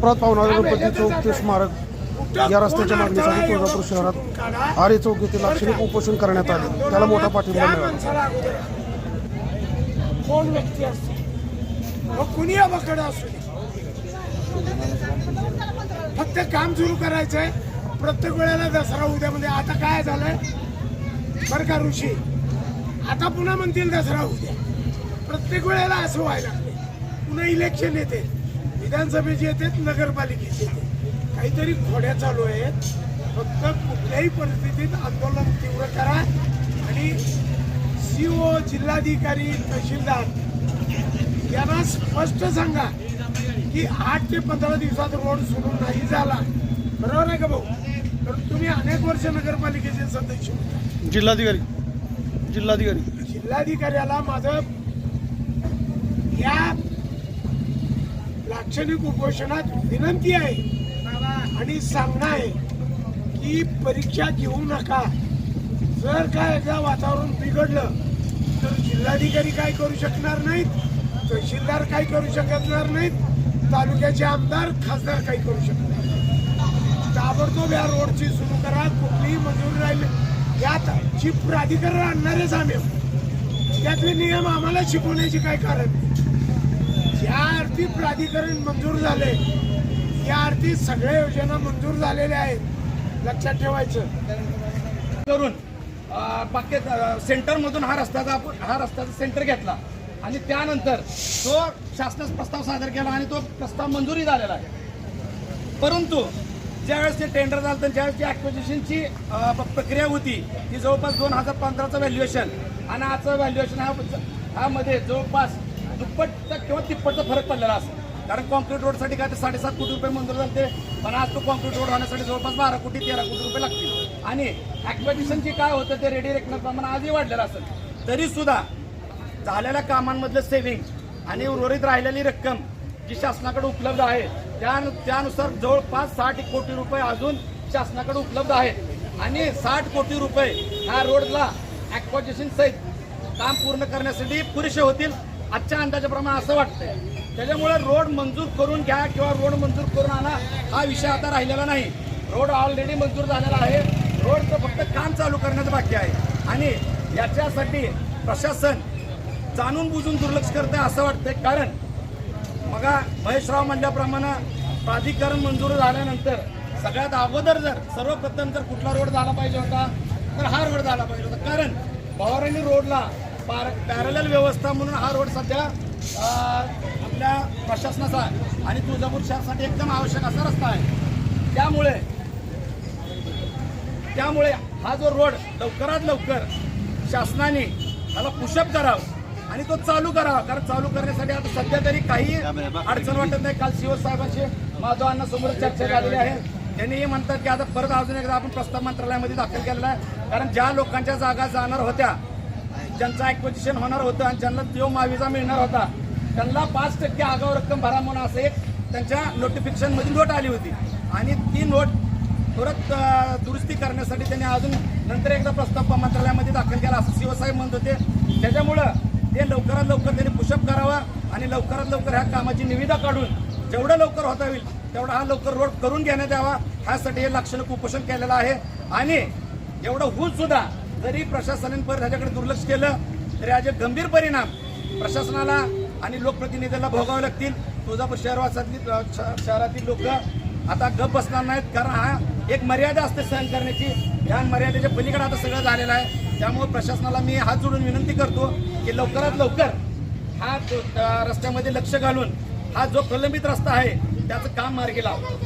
प्रत पावणारे गणपती चौक ते स्मारक या रस्त्याच्या मागणीसाठी तुळजापूर शहरात आरे चौक येथे लाक्षणिक उपोषण करण्यात आले. त्याला मोठा पाठिंबा मिळाला. कोण व्यक्ती कुणी अबाकडे असू फक्त काम सुरू करायचंय. प्रत्येक वेळेला दसरा उद्या म्हणजे आता काय झालंय? बरं का ऋषी? आता पुन्हा म्हणतील दसरा उद्या. प्रत्येक वेळेला असं व्हायला पुन्हा इलेक्शन येते. विधानसभेचे येते नगरपालिकेचे येते. काहीतरी खोड्या चालू आहेत. फक्त कुठल्याही परिस्थितीत आंदोलन तीव्र करा. आणि सीओ जिल्हाधिकारी तहसीलदार यांना स्पष्ट सांगा की आठ ते पंधरा दिवसात रोड सुरू नाही झाला. बरोबर आहे का भाऊ? तर तुम्ही अनेक वर्ष नगरपालिकेचे सदस्य जिल्हाधिकारी. जिल्हाधिकारी. जिल्हाधिकाऱ्याला माझं या लाक्षणिक उपोषणात विनंती आहे आणि सांगणं आहे की परीक्षा घेऊ नका. जर काय एकदा वातावरण बिघडलं तर जिल्हाधिकारी काय करू शकणार नाहीत तहसीलदार काय करू शकणार नाहीत तालुक्याचे आमदार खासदार काही करू शकणार नाहीत. ताबडतोब या रोडची सुरू करा. कुठलीही मंजुरी राहिली यात जी प्राधिकरण आणणारेच आम्ही त्यातले नियम आम्हाला शिकवण्याची काय कारण या ज्या अर्थी प्राधिकरण मंजूर झाले या आरती सगळ्या योजना मंजूर झालेल्या आहेत. लक्षात ठेवायचं. करून बाकी सेंटरमधून हा रस्त्याचा आपण हा रस्त्याचा सेंटर घेतला. आणि त्यानंतर तो शासनास प्रस्ताव सादर केला आणि तो प्रस्ताव मंजुरी झालेला आहे. परंतु ज्यावेळेस ते टेंडर झालं तर ज्यावेळेस जी ॲक्विजिशनची प्रक्रिया होती ती जवळपास दोन हजार पंधराचं व्हॅल्युएशन आणि आजचं व्हॅल्युएशन हा हा मध्ये जवळपास दुप्पटचा किंवा तिप्पटचा फरक पडलेला असेल. कारण कॉन्क्रीट रोडसाठी काय तर साडेसात कोटी रुपये मंजूर झाले पण आज तो कॉन्क्रीट रोड होण्यासाठी जवळपास बारा कोटी तेरा कोटी रुपये लागतील. आणि ॲक्विजिशनची काय होतं ते रेडी रेकनर प्रमाण आजही वाढलेलं असेल. तरी सुद्धा झालेल्या कामांमधलं सेव्हिंग आणि उर्वरित राहिलेली रक्कम जी शासनाकडे उपलब्ध आहे त्या त्यानुसार जवळपास साठ कोटी रुपये अजून शासनाकडे उपलब्ध आहेत. आणि साठ कोटी रुपये ह्या रोडला ॲक्वॉजेशन सहित काम पूर्ण करण्यासाठी पुरेसे होतील. आजच्या अंदाजाप्रमाणे असं वाटतंय. त्याच्यामुळे रोड मंजूर करून घ्या किंवा रोड मंजूर करून आणा हा विषय आता राहिलेला नाही. रोड ऑलरेडी मंजूर झालेला आहे. रोडचं फक्त काम चालू करण्याचं बाकी आहे. आणि याच्यासाठी प्रशासन जाणून बुजून दुर्लक्ष करते असं वाटतंय. कारण बघा महेशराव म्हणल्याप्रमाणे प्राधिकरण मंजूर झाल्यानंतर सगळ्यात अगोदर जर सर्वप्रथम जर कुठला रोड झाला पाहिजे होता तर हा रोड झाला पाहिजे होता. कारण पवारांनी रोडला पार पॅरल व्यवस्था म्हणून हा रोड सध्या आपल्या प्रशासनाचा आणि तुळजापूर शहरासाठी एकदम आवश्यक असा रस्ता आहे. त्यामुळे त्यामुळे हा जो रोड लवकरात लवकर शासनाने त्याला पुशअप करावं आणि तो चालू करावा. कारण चालू करण्यासाठी आता सध्या तरी काही अडचण वाटत नाही. काल शिवसाहेबांशी माधव अण्णा समोर चर्चा झालेली आहे. त्यांनी हे म्हणतात की आता परत अजून एकदा आपण प्रस्ताव मंत्रालयामध्ये दाखल केलेला आहे. कारण ज्या लोकांच्या जागा जाणार होत्या ज्यांचं ॲक्विजिशन होणार होतं आणि ज्यांना तो माविजा मिळणार होता त्यांना पाच टक्के आगाऊ रक्कम भरा म्हणून असं एक त्यांच्या नोटिफिकेशनमध्ये नोट आली होती. आणि ती नोट परत दुरुस्ती करण्यासाठी त्यांनी अजून नंतर एकदा प्रस्ताव मंत्रालयामध्ये दाखल केला असं शिवसाहेब म्हणत होते. त्याच्यामुळं ते लवकरात लवकर त्यांनी पुशअप करावा आणि लवकरात लवकर ह्या कामाची निविदा काढून जेवढं लवकर होता येईल तेवढा हा लवकर रोड करून घेण्यात यावा. ह्यासाठी हे लक्षणं कुपोषण केलेलं आहे. आणि एवढं होऊन सुद्धा जरी प्रशासनाने परत ह्याच्याकडे दुर्लक्ष केलं तरी याचे गंभीर परिणाम प्रशासनाला आणि लोकप्रतिनिधीला भोगावे लागतील. तुळजापूर शहरवासातली श- शहरातील लोक आता गप बसणार नाहीत कारण हा एक मर्यादा असते सहन करण्याची. ह्या मर्यादेच्या पलीकडे आता सगळं झालेलं आहे. त्यामुळे प्रशासनाला मी हात जोडून विनंती करतो की लवकरात लवकर हा जो- रस्त्यामध्ये लक्ष घालून हा जो प्रलंबित रस्ता आहे त्याचं काम मार्गी लावतो